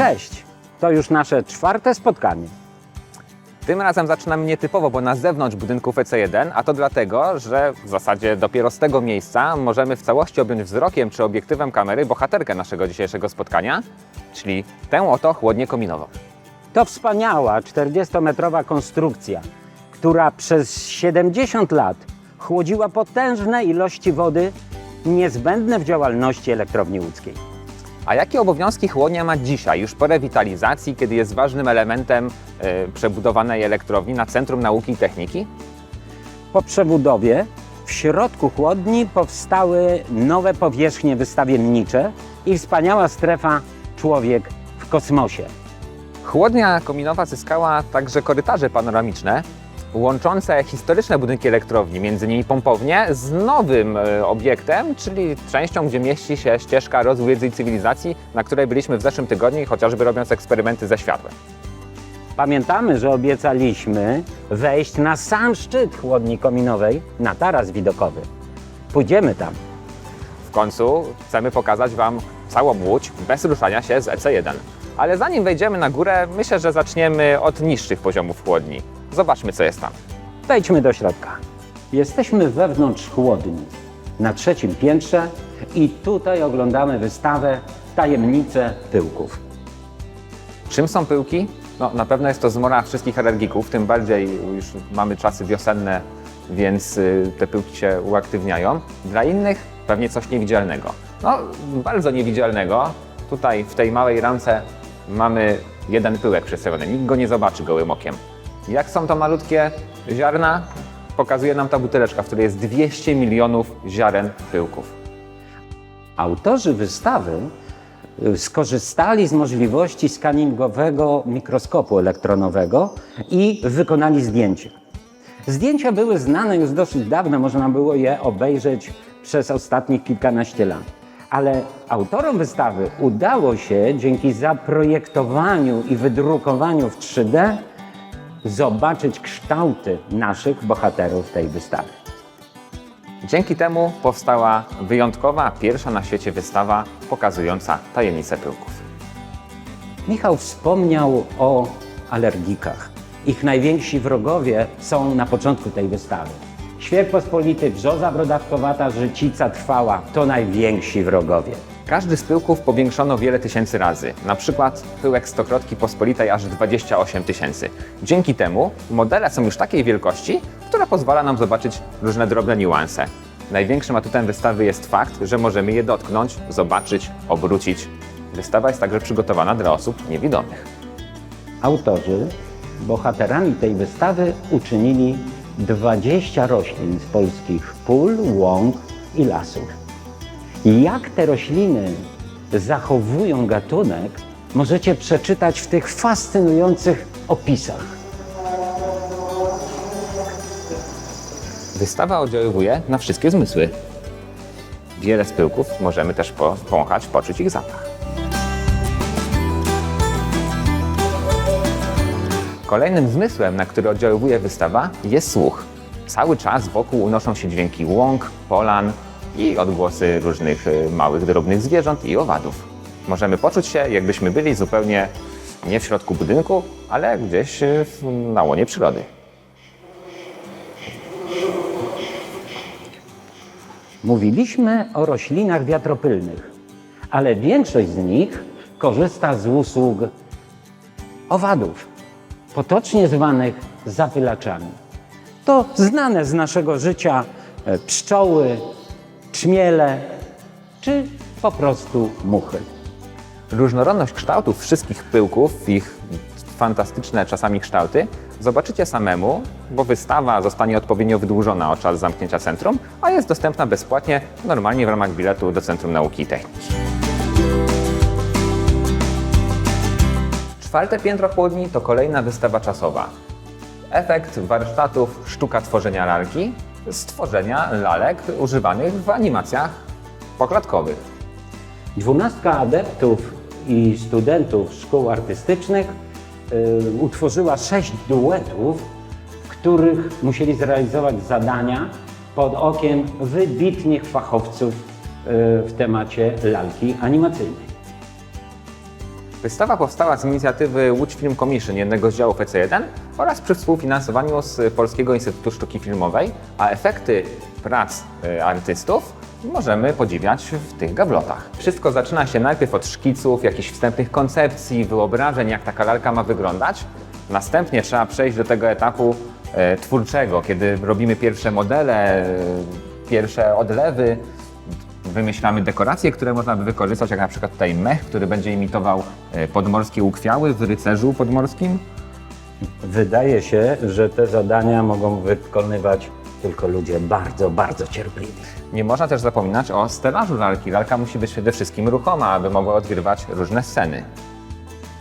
Cześć! To już nasze czwarte spotkanie. Tym razem zaczynamy nietypowo, bo na zewnątrz budynków EC1, a to dlatego, że w zasadzie dopiero z tego miejsca możemy w całości objąć wzrokiem czy obiektywem kamery bohaterkę naszego dzisiejszego spotkania, czyli tę oto chłodnię kominową. To wspaniała 40-metrowa konstrukcja, która przez 70 lat chłodziła potężne ilości wody niezbędne w działalności elektrowni łódzkiej. A jakie obowiązki chłodnia ma dzisiaj, już po rewitalizacji, kiedy jest ważnym elementem e, przebudowanej elektrowni na Centrum Nauki i Techniki? Po przebudowie w środku chłodni powstały nowe powierzchnie wystawiennicze i wspaniała strefa Człowiek w kosmosie. Chłodnia kominowa zyskała także korytarze panoramiczne, łączące historyczne budynki elektrowni, między innymi pompownię, z nowym e, obiektem, czyli częścią, gdzie mieści się ścieżka rozwój wiedzy i cywilizacji, na której byliśmy w zeszłym tygodniu, chociażby robiąc eksperymenty ze światłem. Pamiętamy, że obiecaliśmy wejść na sam szczyt chłodni kominowej na taras widokowy. Pójdziemy tam. W końcu chcemy pokazać Wam całą Łódź bez ruszania się z EC1. Ale zanim wejdziemy na górę, myślę, że zaczniemy od niższych poziomów chłodni. Zobaczmy, co jest tam. Wejdźmy do środka. Jesteśmy wewnątrz chłodni, na trzecim piętrze i tutaj oglądamy wystawę Tajemnice pyłków. Czym są pyłki? No, na pewno jest to zmora wszystkich alergików, tym bardziej już mamy czasy wiosenne, więc y, te pyłki się uaktywniają. Dla innych pewnie coś niewidzialnego. No, bardzo niewidzialnego. Tutaj w tej małej ramce mamy jeden pyłek przedstawiony. Nikt go nie zobaczy gołym okiem. Jak są to malutkie ziarna? Pokazuje nam ta buteleczka, w której jest 200 milionów ziaren pyłków. Autorzy wystawy y, skorzystali z możliwości skaningowego mikroskopu elektronowego i wykonali zdjęcia. Zdjęcia były znane już dosyć dawno, można było je obejrzeć przez ostatnich kilkanaście lat. Ale autorom wystawy udało się dzięki zaprojektowaniu i wydrukowaniu w 3D zobaczyć kształty naszych bohaterów tej wystawy. Dzięki temu powstała wyjątkowa, pierwsza na świecie wystawa pokazująca tajemnice pyłków. Michał wspomniał o alergikach. Ich najwięksi wrogowie są na początku tej wystawy. Świerk pospolity, brzoza brodawkowata, życica trwała to najwięksi wrogowie. Każdy z pyłków powiększono wiele tysięcy razy, na przykład pyłek stokrotki pospolitej aż 28 tysięcy. Dzięki temu modele są już takiej wielkości, która pozwala nam zobaczyć różne drobne niuanse. Największym atutem wystawy jest fakt, że możemy je dotknąć, zobaczyć, obrócić. Wystawa jest także przygotowana dla osób niewidomych. Autorzy bohaterami tej wystawy uczynili 20 roślin z polskich pól, łąk i lasów. Jak te rośliny zachowują gatunek, możecie przeczytać w tych fascynujących opisach. Wystawa oddziaływuje na wszystkie zmysły. Wiele z pyłków możemy też po- powąchać, poczuć ich zapach. Kolejnym zmysłem, na który oddziaływuje wystawa, jest słuch. Cały czas wokół unoszą się dźwięki łąk, polan i odgłosy różnych y, małych, drobnych zwierząt i owadów. Możemy poczuć się, jakbyśmy byli zupełnie nie w środku budynku, ale gdzieś y, na łonie przyrody. Mówiliśmy o roślinach wiatropylnych, ale większość z nich korzysta z usług owadów, potocznie zwanych zapylaczami. To znane z naszego życia e, pszczoły, czmiele czy po prostu muchy. Różnorodność kształtów wszystkich pyłków, ich fantastyczne czasami kształty, zobaczycie samemu, bo wystawa zostanie odpowiednio wydłużona o czas zamknięcia centrum, a jest dostępna bezpłatnie, normalnie w ramach biletu do Centrum Nauki i Techniki. Czwarte piętro chłodni to kolejna wystawa czasowa. Efekt warsztatów sztuka tworzenia lalki, stworzenia lalek używanych w animacjach poklatkowych. Dwunastka adeptów i studentów szkół artystycznych y, utworzyła sześć duetów, w których musieli zrealizować zadania pod okiem wybitnych fachowców y, w temacie lalki animacyjnej. Wystawa powstała z inicjatywy Łódź Film Commission, jednego z działów EC1 oraz przy współfinansowaniu z Polskiego Instytutu Sztuki Filmowej, a efekty prac e, artystów możemy podziwiać w tych gablotach. Wszystko zaczyna się najpierw od szkiców, jakichś wstępnych koncepcji, wyobrażeń, jak taka lalka ma wyglądać. Następnie trzeba przejść do tego etapu e, twórczego, kiedy robimy pierwsze modele, e, pierwsze odlewy, wymyślamy dekoracje, które można by wykorzystać, jak na przykład tutaj mech, który będzie imitował e, podmorskie ukwiały w rycerzu podmorskim. Wydaje się, że te zadania mogą wykonywać tylko ludzie bardzo, bardzo cierpliwi. Nie można też zapominać o stelażu lalki. Lalka musi być przede wszystkim ruchoma, aby mogła odgrywać różne sceny.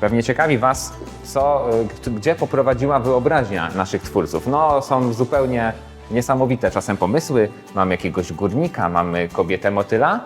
Pewnie ciekawi Was, co, g- gdzie poprowadziła wyobraźnia naszych twórców. No, są zupełnie niesamowite czasem pomysły. Mamy jakiegoś górnika, mamy kobietę motyla.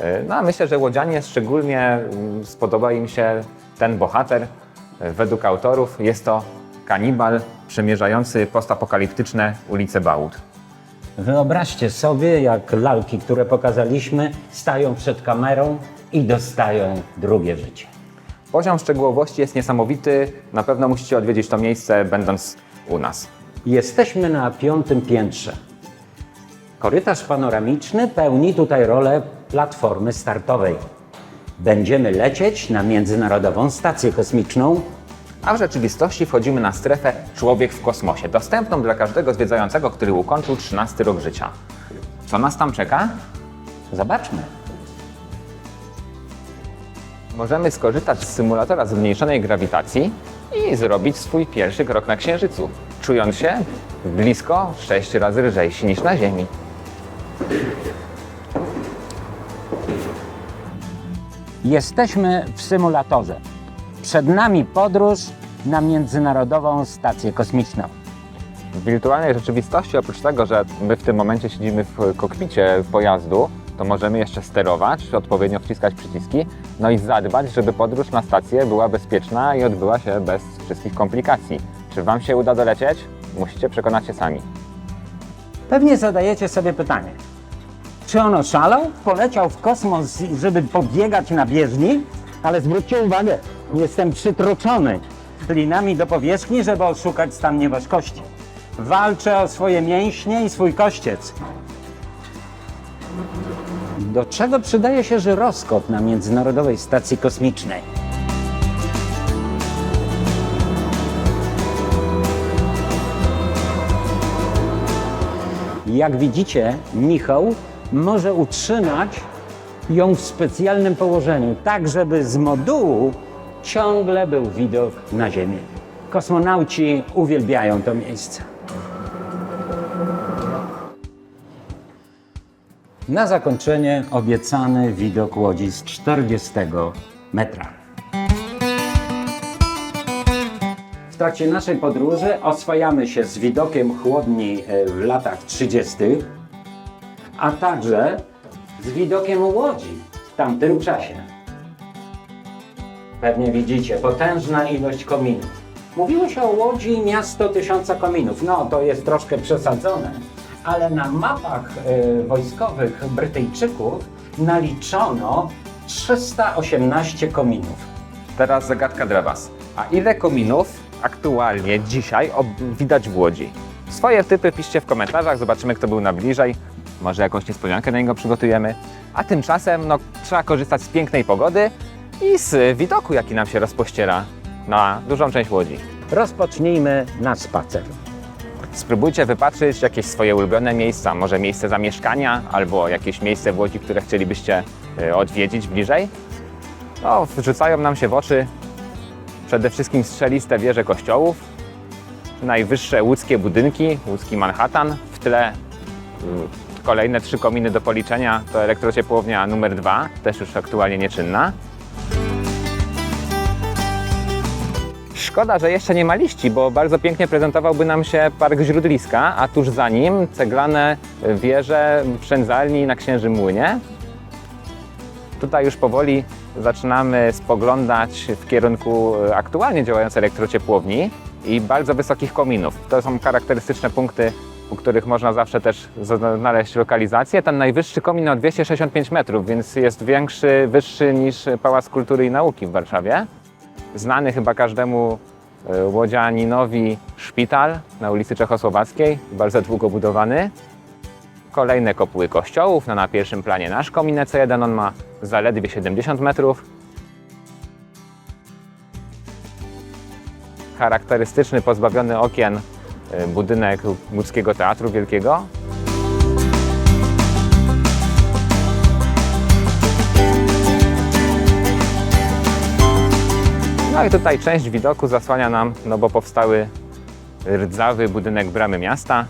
Y, No, a myślę, że łodzianie szczególnie mm, spodoba im się ten bohater. Y, Według autorów jest to kanibal przemierzający postapokaliptyczne ulice Bałut. Wyobraźcie sobie, jak lalki, które pokazaliśmy, stają przed kamerą i dostają drugie życie. Poziom szczegółowości jest niesamowity. Na pewno musicie odwiedzić to miejsce, będąc u nas. Jesteśmy na piątym piętrze. Korytarz panoramiczny pełni tutaj rolę platformy startowej. Będziemy lecieć na Międzynarodową Stację Kosmiczną. A w rzeczywistości wchodzimy na strefę Człowiek w kosmosie, dostępną dla każdego zwiedzającego, który ukończył 13 rok życia. Co nas tam czeka? Zobaczmy. Możemy skorzystać z symulatora zmniejszonej grawitacji i zrobić swój pierwszy krok na Księżycu, czując się blisko 6 razy lżejsi niż na Ziemi. Jesteśmy w symulatorze. Przed nami podróż na Międzynarodową Stację Kosmiczną. W wirtualnej rzeczywistości, oprócz tego, że my w tym momencie siedzimy w kokpicie pojazdu, to możemy jeszcze sterować, odpowiednio wciskać przyciski, no i zadbać, żeby podróż na stację była bezpieczna i odbyła się bez wszystkich komplikacji. Czy Wam się uda dolecieć? Musicie przekonać się sami. Pewnie zadajecie sobie pytanie. Czy on oszalał? Poleciał w kosmos, żeby pobiegać na bieżni? Ale zwróćcie uwagę, jestem przytroczony linami do powierzchni, żeby oszukać stan nieważkości. Walczę o swoje mięśnie i swój kościec. Do czego przydaje się żyroskop na Międzynarodowej Stacji Kosmicznej? Jak widzicie, Michał może utrzymać ją w specjalnym położeniu, tak żeby z modułu ciągle był widok na Ziemię. Kosmonauci uwielbiają to miejsce. Na zakończenie obiecany widok łodzi z 40 metra. W trakcie naszej podróży oswajamy się z widokiem chłodni e, w latach 30., a także z widokiem łodzi w tamtym czasie. Pewnie widzicie, potężna ilość kominów. Mówiło się o Łodzi miasto tysiąca kominów. No, to jest troszkę przesadzone, ale na mapach e, wojskowych Brytyjczyków naliczono 318 kominów. Teraz zagadka dla Was. A ile kominów aktualnie dzisiaj widać w Łodzi? Swoje typy piszcie w komentarzach, zobaczymy kto był na bliżej. Może jakąś niespodziankę na niego przygotujemy. A tymczasem no, trzeba korzystać z pięknej pogody i z widoku, jaki nam się rozpościera na dużą część Łodzi. Rozpocznijmy nasz spacer. Spróbujcie wypatrzyć jakieś swoje ulubione miejsca, może miejsce zamieszkania albo jakieś miejsce w Łodzi, które chcielibyście y, odwiedzić bliżej. No, rzucają nam się w oczy przede wszystkim strzeliste wieże kościołów, najwyższe łódzkie budynki, łódzki Manhattan, w tle y, kolejne trzy kominy do policzenia, to elektrociepłownia numer dwa, też już aktualnie nieczynna. Szkoda, że jeszcze nie ma liści, bo bardzo pięknie prezentowałby nam się Park Źródliska, a tuż za nim ceglane wieże przędzalni na Księżym Młynie. Tutaj już powoli zaczynamy spoglądać w kierunku e, aktualnie działającej elektrociepłowni i bardzo wysokich kominów. To są charakterystyczne punkty, u których można zawsze też znaleźć lokalizację. Ten najwyższy komin ma 265 metrów, więc jest większy, wyższy niż Pałac Kultury i Nauki w Warszawie. Znany chyba każdemu e, łodzianinowi szpital na ulicy Czechosłowackiej, bardzo długo budowany. Kolejne kopuły kościołów, no na pierwszym planie nasz kominek C1, on ma zaledwie 70 metrów. Charakterystyczny, pozbawiony okien y, budynek Łódzkiego Teatru Wielkiego. No i tutaj część widoku zasłania nam, no bo powstały rdzawy budynek bramy miasta.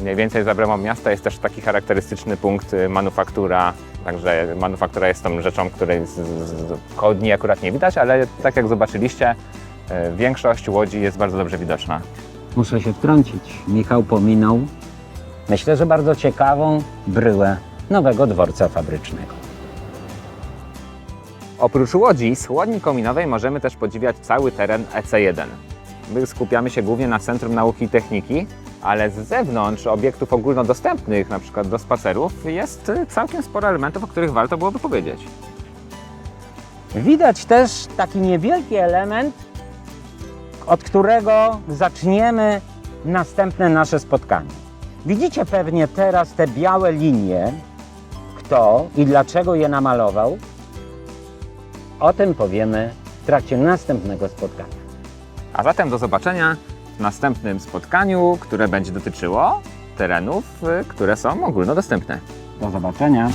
Mniej więcej za bramą miasta jest też taki charakterystyczny punkt y, manufaktura. Także manufaktura jest tą rzeczą, której z, z, z akurat nie widać, ale tak jak zobaczyliście, y, większość łodzi jest bardzo dobrze widoczna. Muszę się wtrącić. Michał pominął, myślę, że bardzo ciekawą bryłę nowego dworca fabrycznego. Oprócz łodzi z chłodni kominowej możemy też podziwiać cały teren EC1. My skupiamy się głównie na Centrum Nauki i Techniki, ale z zewnątrz obiektów ogólnodostępnych, na przykład do spacerów, jest całkiem sporo elementów, o których warto byłoby powiedzieć. Widać też taki niewielki element, od którego zaczniemy następne nasze spotkanie. Widzicie pewnie teraz te białe linie, kto i dlaczego je namalował. O tym powiemy w trakcie następnego spotkania. A zatem do zobaczenia w następnym spotkaniu, które będzie dotyczyło terenów, y, które są ogólnodostępne. Do zobaczenia.